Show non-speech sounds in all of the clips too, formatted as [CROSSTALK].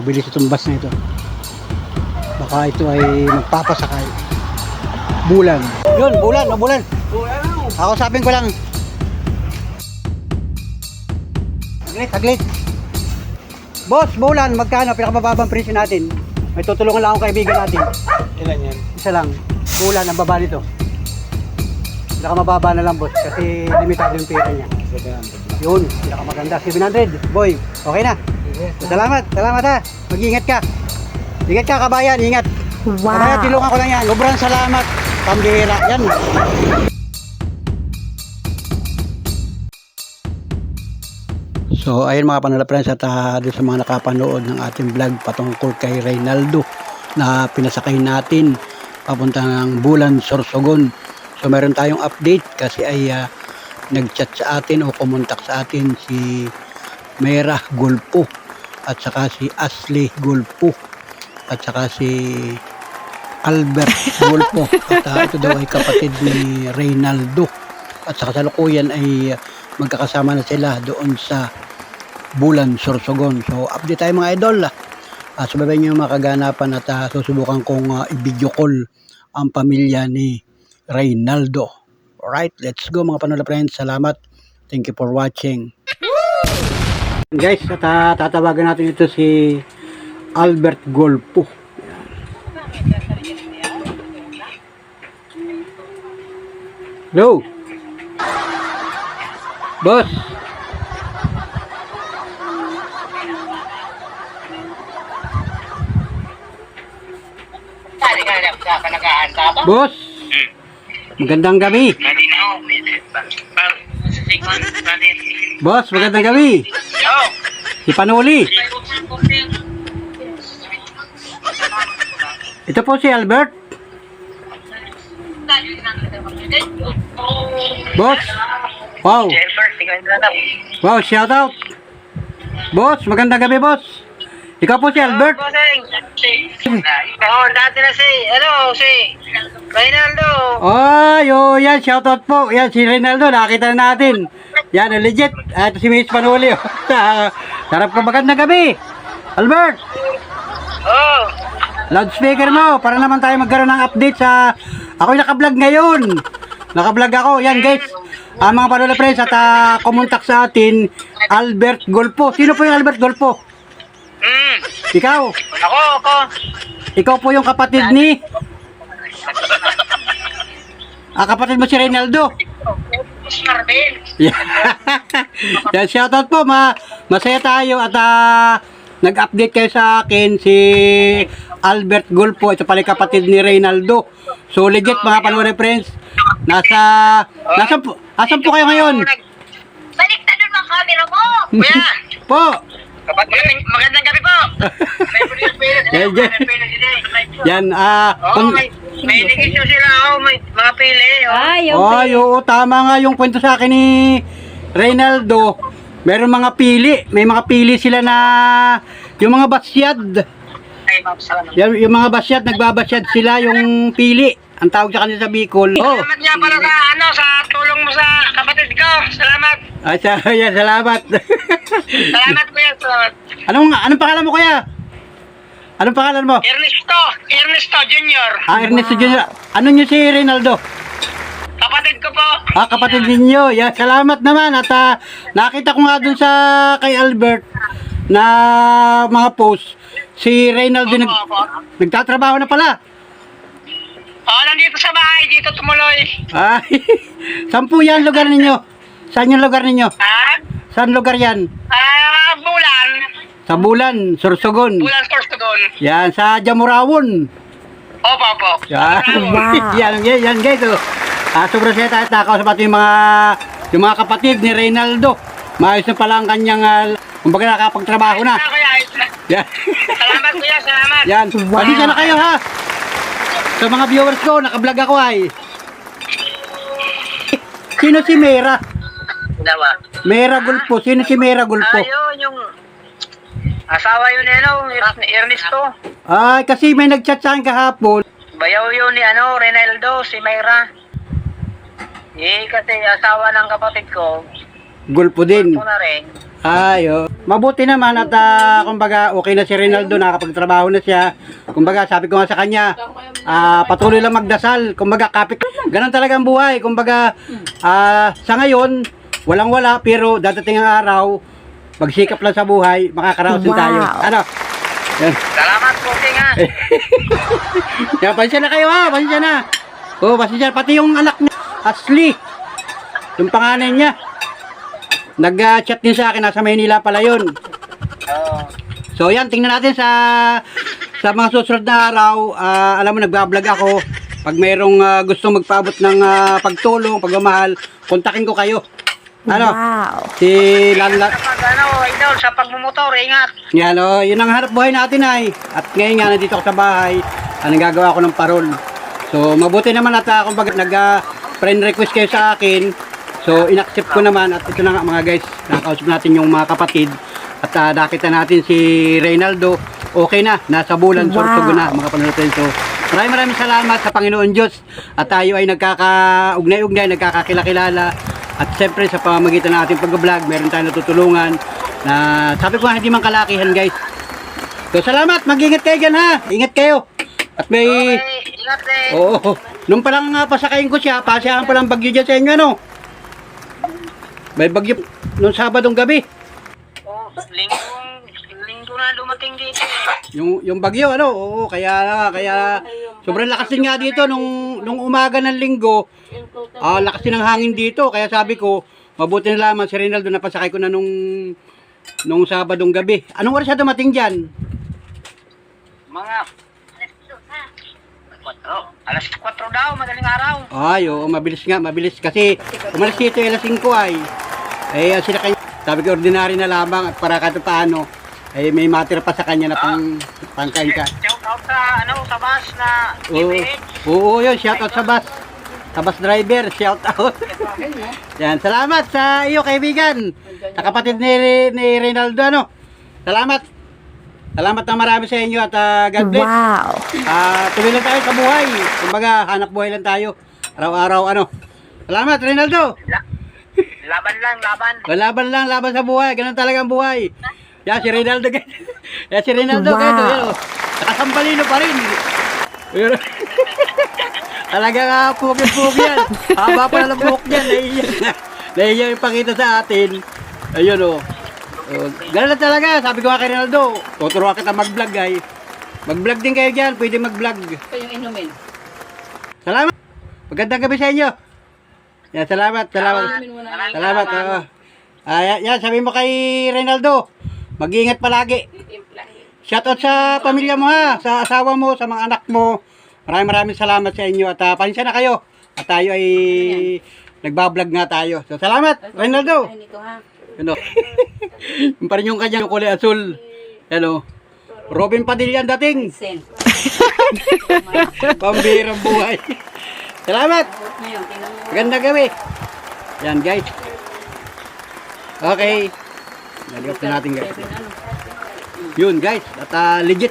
Mabilis itong bus na ito. Baka ito ay magpapasakay. Bulan. Yun, bulan, o bulan. Ako sabing ko lang. Aglit, aglit. Boss, bulan, magkano? Pinakamababang presyo natin. May tutulungan lang ako kaibigan natin. Ilan yan? Isa lang. Bulan, ang baba nito. Pinakamababa na lang, boss. Kasi limitado yung pera niya. Yun, pinakamaganda. 700. Boy, okay na. Salamat, salamat ha. Mag-ingat ka. Ingat ka, kabayan, ingat. Kabayan, Wow. tulungan ko lang yan. Sobrang salamat. Pambihira. Yan. So, ayun mga panala friends at uh, doon sa mga nakapanood ng ating vlog patungkol kay Reynaldo na pinasakay natin papunta ng Bulan, Sorsogon. So, meron tayong update kasi ay ah, nag-chat sa atin o kumontak sa atin si Mera Gulpo at saka si Ashley Gulpo at saka si Albert Gulpo [LAUGHS] at ah, ito daw ay kapatid ni Reynaldo at saka sa lukuyan ay ah, magkakasama na sila doon sa Bulan, Sorsogon. So, update tayo mga idol. Uh, subaybay niyo yung mga kaganapan at ah, susubukan kong ah, i-video call ang pamilya ni Reynaldo. Alright, let's go mga panola friends. Salamat. Thank you for watching. Guys, at, ah, tatawagan natin ito si Albert Golpo. Hello. Boss. Boss. Magandang gabi. Boss, magandang gabi. Si Panuli. Ito po si Albert. Boss. Wow. Wow, shout out. Boss, magandang gabi, boss. Ikaw po si Albert. Bossing. Oo, dati na si, ano, si Reynaldo. Ay, oh, yan, shout out po. Yan, si Reynaldo, nakita na natin. Yan, legit. Ah, Ito si Miss Panuli. oh. [LAUGHS] Sarap ka magandang gabi. Albert, Oh. loudspeaker mo para naman tayo magkaroon ng update sa... Ako'y naka-vlog ngayon. Naka-vlog ako. Yan, guys. Ang mga Panuli friends at ah, kumontak sa atin, Albert Golpo. Sino po yung Albert Golpo? Ikaw. Ako, ako. Ikaw po yung kapatid ni... Ah, kapatid mo si Reynaldo. Marvin. Yan, [LAUGHS] shoutout po. Ma masaya tayo at ah, nag-update kayo sa akin si Albert Gulpo. Ito pala yung kapatid ni Reynaldo. So legit mga panwari friends. Nasa, nasa po, asan po kayo ngayon? Baliktad doon ang camera mo. Kuya. [LAUGHS] Po. Magandang, magandang gabi po. Yan, yan. Yan, ah, Oo, kung- may, may negosyo sila. Oh, may mga pili. Oh. Ay, Ay, oo, tama nga yung kwento sa akin ni Reynaldo. Meron mga pili. May mga pili sila na yung mga basyad. Ay, salamat. Yan, yung mga basyad, nagbabasyad sila yung pili. Ang tawag sa kanila sa Bicol. Oh, Salamat niya para sa ano sa tulong mo sa kapatid ko. Salamat. ay, sa, [LAUGHS] yan, salamat. Salamat kuya. Salamat. anong, anong pangalan mo kaya? Anong pangalan mo? Ernesto. Ernesto Junior. Ah, Ernesto Junior. Ano nyo si Reynaldo? Kapatid ko po. Ah, kapatid ninyo. Yan, salamat naman. At ah, nakita ko nga dun sa kay Albert na mga post. Si Reynaldo nag, nagtatrabaho na pala. Oh, nandito sa bahay. Dito tumuloy. Ay, [LAUGHS] saan po yan lugar ninyo? Saan yung lugar ninyo? Ha? Saan lugar yan? Ah, bulan. Sa Bulan, Sorsogon. Bulan source ko doon. Yan, sa Jamurawon. Opo, opo. Yan. Wow. [LAUGHS] yan, yan, yan guys. Oh. Ah, sobrang saya tayo takaw sa pati yung mga yung mga kapatid ni Reynaldo. Maayos na pala ang kanyang uh, kumbaga nakapagtrabaho na. Ah, kuya, ayos na. Yan. Salamat kuya, salamat. yan. Wow. Pasensya na kayo ha. Sa mga viewers ko, nakablog ako ay. Sino si Mera? Dawa. Mera Gulpo. Sino si Mera Gulpo? Ayun, yung asawa yun ni ano, Ernesto. Ay, kasi may nagchat sa akin kahapon. Bayaw yun ni ano, Renaldo, si Mayra. Eh, kasi asawa ng kapatid ko, Gulpo din. ko na rin. Ayo. Mabuti naman at ah, kumbaga okay na si Rinaldo, nakapagtrabaho na siya. Kumbaga sabi ko nga sa kanya, ah, patuloy lang magdasal. Kumbaga kapit. Ganun talaga ang buhay. Kumbaga ah, sa ngayon, walang wala pero dadating ang araw, magsikap lang sa buhay, makakaraos din tayo. Wow. Ano? Yan. Salamat po, Tinga. [LAUGHS] Yan, pasensya na kayo ha, pasensya na. Oo, pasensya. Pati yung anak niya, Ashley. Yung panganay niya. Nag-chat din sa akin, nasa Maynila pala yun. Oo. So yan, tingnan natin sa sa mga susunod na araw. Ah, alam mo, nagbablog ako. Pag mayroong ah, gustong magpaabot ng ah, pagtulong, pagmamahal, kontakin ko kayo. Ano? Wow. Si Lala. Ano, idol, sa pagmumotor, ingat. Yan o, yun ang harap buhay natin ay. At ngayon nga, nandito ako sa bahay. Anong gagawa ko ng parol. So, mabuti naman at uh, kumbaga nag ah, friend request kayo sa akin. So, inaccept ko naman at ito na nga mga guys, nakakausap natin yung mga kapatid. At uh, nakita natin si Reynaldo, okay na, nasa bulan, Wow. sorsogo na mga panunod So, maraming maraming salamat sa Panginoon Diyos at tayo ay nagkaka-ugnay-ugnay, nagkakakilala at siyempre sa pamamagitan ng ating pag-vlog, meron tayong natutulungan na sabi ko nga, hindi man kalakihan guys. So salamat, mag-ingat kayo dyan ha. Ingat kayo. At may, Okay, ingat eh. oo, nung palang uh, pasakayin ko siya, pasyahan palang bagyo dyan sa inyo ano. May bagyo nung Sabadong gabi. Oh, linggo, linggo na dumating dito. eh. Yung yung bagyo ano, oo, kaya kaya sobrang lakas din nga dito nung nung umaga ng linggo. Ah, lakas din ng hangin dito, kaya sabi ko, mabuti na lamang si Rinaldo napasakay ko na nung nung Sabadong gabi. Anong oras siya dumating diyan? Mga... Oh, alas 4 daw, madaling araw. Ay, oo, mabilis nga, mabilis. Kasi, umalis dito alas 5 ay. Eh, sila kanya, sabi ko, ordinary na lamang at para kahit paano, eh, may matira pa sa kanya na pang, pangkain ka. Shout out sa, ano, sa bus na Oo, oo yun, shout out sa bus. Sa bus driver, shout out. [LAUGHS] Yan, salamat sa iyo, kaibigan. Sa kapatid ni, ni Reynaldo, ano. Salamat. Salamat na marami sa inyo at ah, God bless. Wow. Ah, tuloy lang tayo sa buhay. Kumbaga, hanap buhay lang tayo. Araw-araw, ano. Salamat, Reynaldo. La- laban lang, laban. Laban lang, laban sa buhay. Ganun talaga ang buhay. Yan, si Reynaldo. guys. [LAUGHS] Yan, si Reynaldo. Wow. Wow. Yan, oh. Nakasambalino pa rin. [LAUGHS] Talaga nga, puki-puki yan. Haba pa ng buhok yan. Naiiyak na. Naiiyak yung pakita sa atin. Ayun, oh. Oh, ganun lang talaga. Sabi ko nga kay Reynaldo, tuturuan kita mag-vlog, ay. Mag-vlog din kayo dyan. Pwede mag-vlog. Yung inumin. Salamat. Magandang gabi sa inyo. Yan, salamat, salamat. Mo na. Maraming Salamat. oo. Ah, yan, yan, sabi mo kay Reynaldo, mag-iingat palagi. Shoutout sa pamilya mo ha, sa asawa mo, sa mga anak mo. Maraming maraming salamat sa inyo at uh, pansya na kayo. At tayo ay nagbablog nga tayo. So salamat, Reynaldo. Ay, nito ha. Ano? [LAUGHS] yung pa rin yung kanyang kulay asul. Ano? Robin Padilla ang dating. Sen. [LAUGHS] Pambirang buhay. Salamat. Magandang gabi. Yan guys. Okay. Naliyap na natin guys. Ano? Yun guys. At ah, legit.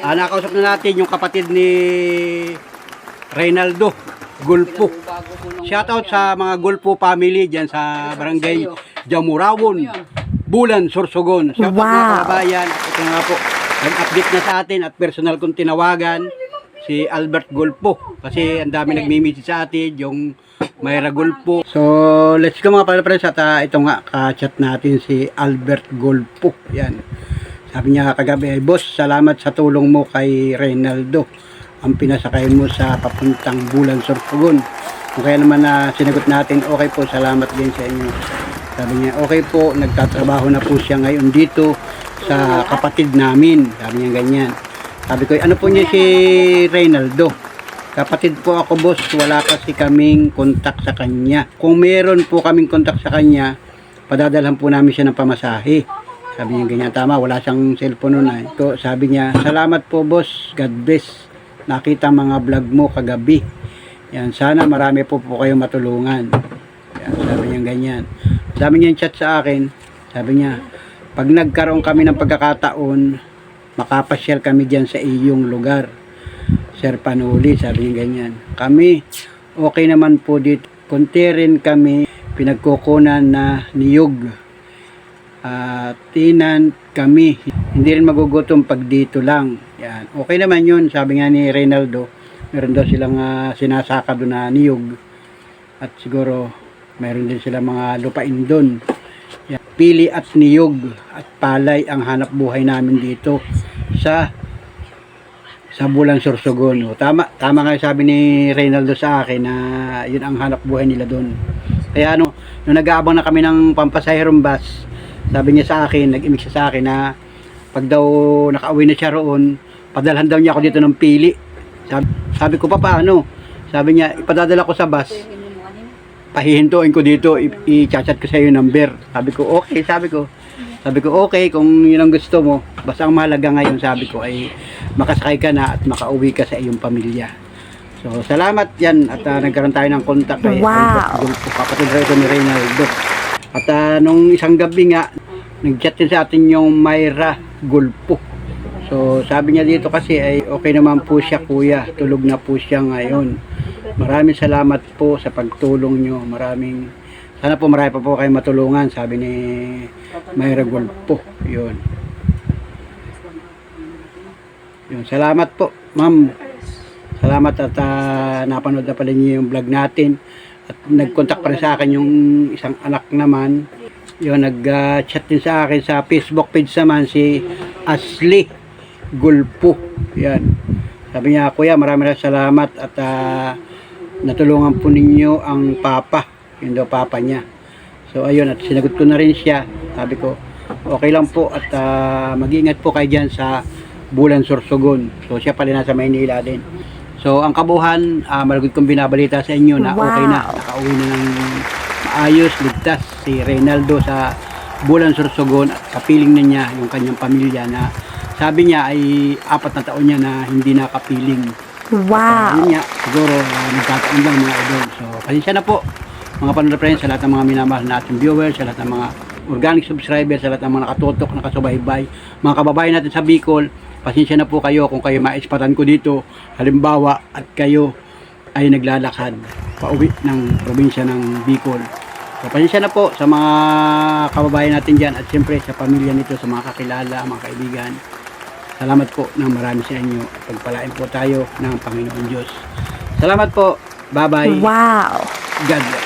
Ah, nakausap na natin yung kapatid ni Reynaldo Gulpo. Shoutout sa mga Gulpo family dyan sa barangay Jamurawon, Bulan, Sorsogon. Shoutout mga Wow. kababayan. At ito nga po, nag-update na sa atin at personal kong tinawagan si Albert Gulpo. Kasi ang dami nagmimisi sa atin, yung Mayra Gulpo. So, let's go mga pala at ah, ito nga, ka-chat natin si Albert Gulpo. Yan. Sabi niya kagabi Boss, salamat sa tulong mo kay Reynaldo. Ang pinasakay mo sa papuntang Bulan, Sorsogon. Kung kaya naman na sinagot natin, okay po, salamat din sa inyo. Sabi niya, okay po, nagtatrabaho na po siya ngayon dito sa kapatid namin. Sabi niya ganyan. Sabi ko, ano po niya si Reynaldo? Kapatid po ako boss, wala kasi kaming kontak sa kanya. Kung meron po kaming kontak sa kanya, padadalhan po namin siya ng pamasahe. Sabi niya ganyan, tama, wala siyang cellphone nun ay. Ito, sabi niya, salamat po boss, God bless. Nakita mga vlog mo kagabi. Yan, sana marami po po kayo matulungan. Yan, sabi niya ganyan. Sabi niya chat sa akin, sabi niya, pag nagkaroon kami ng pagkakataon, makapasyal kami dyan sa iyong lugar. Sir Panuli, sabi niya ganyan. Kami, okay naman po dito. Kunti rin kami pinagkukunan na niyog. ah, tinan kami. Hindi rin magugutom pag dito lang. Yan. Okay naman yun. Sabi nga ni Reynaldo, meron daw silang ah, sinasaka doon na niyog. At siguro, meron din sila mga lupain doon. Pili at niyog at palay ang hanap buhay namin dito sa sa Bulan Sorsogon. O, tama, tama nga sabi ni Reynaldo sa akin na yun ang hanap buhay nila doon. Kaya ano, nung nag-aabang na kami ng pampasahirong bus, sabi niya sa akin, nag-imik siya sa akin na pag daw nakauwi na siya roon, padalhan daw niya ako dito ng pili. Sabi, sabi ko pa paano? Sabi niya, ipadadala ko sa bus, pahihintuin ko dito, i-chat ko sa iyo number. Sabi ko, okay, sabi ko. Sabi ko, okay, kung yun ang gusto mo, basta ang mahalaga ngayon, sabi ko, ay makasakay ka na at makauwi ka sa iyong pamilya. So, salamat yan at ah, nagkaroon tayo ng kontak kay Wow. Kapatid ito ni Reynaldo. At ah, nung isang gabi nga, nag-chat din sa atin yung Myra Gulpo. So, sabi niya dito kasi ay okay naman po siya kuya, tulog na po siya ngayon. Maraming salamat po sa pagtulong nyo. Maraming, sana po marami pa po kayong matulungan, sabi ni Myra Gulpo. Yun. Yun, salamat po, ma'am. Salamat at ah, napanood na pala niyo yung vlog natin. At nag-contact pa rin sa akin yung isang anak naman. Yun, nag-chat din sa akin sa Facebook page naman si Ashley Gulpo. Yan. Sabi niya, Kuya, maraming salamat at ah, natulungan po ninyo ang papa. Yun daw papa niya. So ayun, at sinagot ko na rin siya. Sabi ko, okay lang po at ah, mag-ingat po kayo dyan sa Bulan Sorsogon. So siya pala nasa Maynila din. So ang kabuhan, uh, malagod kong binabalita sa inyo na okay na. Wow. Nakauwi na ng maayos, ligtas si Reynaldo sa Bulan Sorsogon at kapiling na niya yung kanyang pamilya na sabi niya ay apat na taon niya na hindi nakapiling. Wow. Yun nga, siguro uh, nagkataon lang mga idol. So, pasensya na po mga friends sa lahat ng mga minamahal natin viewers, sa lahat ng mga organic subscribers, sa lahat ng mga nakatutok, nakasubaybay, mga kababayan natin sa Bicol, pasensya na po kayo kung kayo maispatan ko dito. Halimbawa, at kayo ay naglalakad pauwi ng probinsya ng Bicol. So, pasensya na po sa mga kababayan natin dyan at siyempre sa pamilya nito, sa mga kakilala, mga kaibigan. Salamat po ng marami sa inyo at pagpalain po tayo ng Panginoon Diyos. Salamat po. Bye-bye. Wow. God bless.